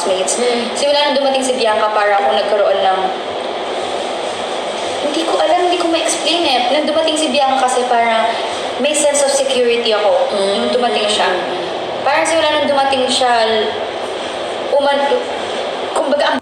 housemates. Simula nung dumating si Bianca, para ako nagkaroon ng... Hindi ko alam, hindi ko ma-explain eh. Nung dumating si Bianca kasi parang may sense of security ako nung dumating siya. Parang simula nung dumating siya, uman... Kumbaga, ang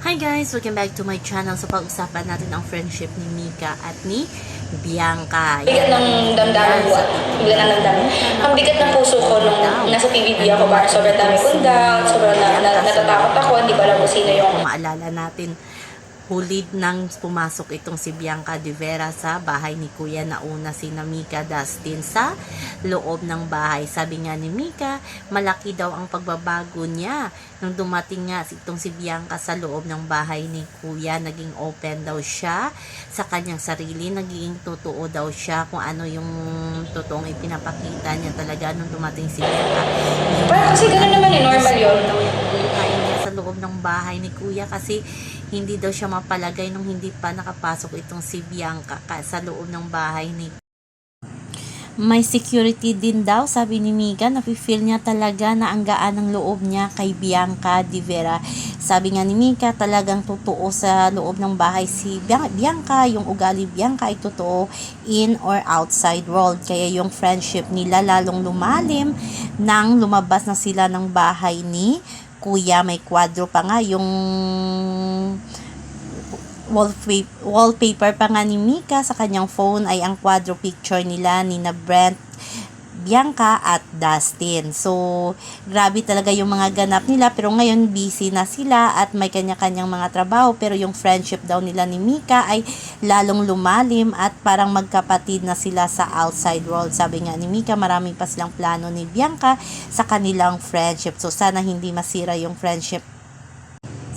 Hi guys! Welcome back to my channel. So pag-usapan natin ang friendship ni Mika at ni Bianca. bigat ng damdamin ko. Bigat ng damdamin. Ang bigat ng puso nasa PBB ako, parang sobrang dami kong down, sobrang na, na, natatakot ako, hindi ko alam kung sino yung maalala natin, huli nang pumasok itong si Bianca de Vera sa bahay ni Kuya nauna si na Mika Dustin sa loob ng bahay. Sabi nga ni Mika, malaki daw ang pagbabago niya. Nung dumating nga itong si Bianca sa loob ng bahay ni Kuya, naging open daw siya sa kanyang sarili, naging totoo daw siya kung ano yung totoong ipinapakita niya talaga nung dumating si Bianca. Parang kasi ganun naman eh, normal yun. Sa loob ng bahay ni Kuya kasi hindi daw siya mapalagay nung hindi pa nakapasok itong si Bianca sa loob ng bahay ni may security din daw, sabi ni Mika, nafe-feel niya talaga na ang gaan ng loob niya kay Bianca Di Vera. Sabi nga ni Mika, talagang totoo sa loob ng bahay si Bian- Bianca, yung ugali Bianca ay totoo in or outside world. Kaya yung friendship nila lalong lumalim nang lumabas na sila ng bahay ni Kuya. May kwadro pa nga yung wallpaper, wallpaper pa nga ni Mika sa kanyang phone ay ang quadro picture nila ni na Brent, Bianca at Dustin. So, grabe talaga yung mga ganap nila pero ngayon busy na sila at may kanya-kanyang mga trabaho pero yung friendship daw nila ni Mika ay lalong lumalim at parang magkapatid na sila sa outside world. Sabi nga ni Mika, marami pa silang plano ni Bianca sa kanilang friendship. So, sana hindi masira yung friendship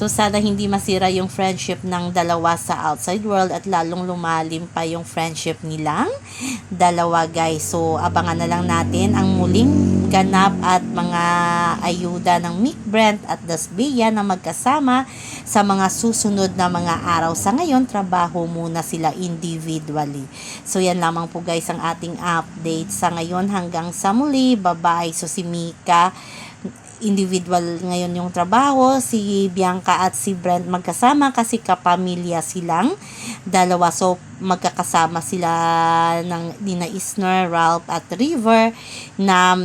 So sana hindi masira yung friendship ng dalawa sa outside world at lalong lumalim pa yung friendship nilang dalawa guys. So abangan na lang natin ang muling ganap at mga ayuda ng Mick Brent at Dasbia na magkasama sa mga susunod na mga araw. Sa ngayon, trabaho muna sila individually. So yan lamang po guys ang ating update sa ngayon hanggang sa muli. Bye-bye. So si Mika individual ngayon yung trabaho, si Bianca at si Brent magkasama kasi kapamilya silang dalawa. So, magkakasama sila ng Nina Isner, Ralph at River na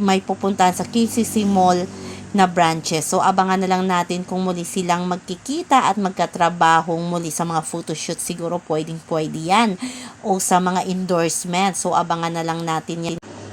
may pupuntahan sa KCC Mall na branches. So, abangan na lang natin kung muli silang magkikita at magkatrabahong muli sa mga photoshoot. Siguro pwedeng pwede yan. O sa mga endorsement. So, abangan na lang natin yan.